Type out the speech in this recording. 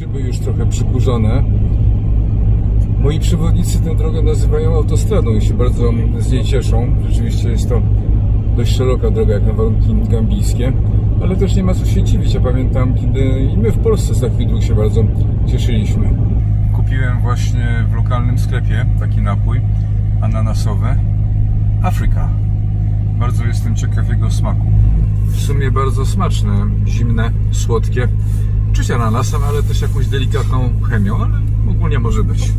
Szyby już trochę przykurzone. Moi przewodnicy tę drogę nazywają autostradą i się bardzo z niej cieszą. Rzeczywiście jest to dość szeroka droga jak na warunki gambijskie, ale też nie ma co się dziwić. Ja pamiętam, kiedy i my w Polsce z takich dróg się bardzo cieszyliśmy. Kupiłem właśnie w lokalnym sklepie taki napój ananasowy. Afryka. Bardzo jestem ciekaw jego smaku. W sumie bardzo smaczne, zimne, słodkie. Czuć ananasem, ale też jakąś delikatną chemią, ale ogólnie może być.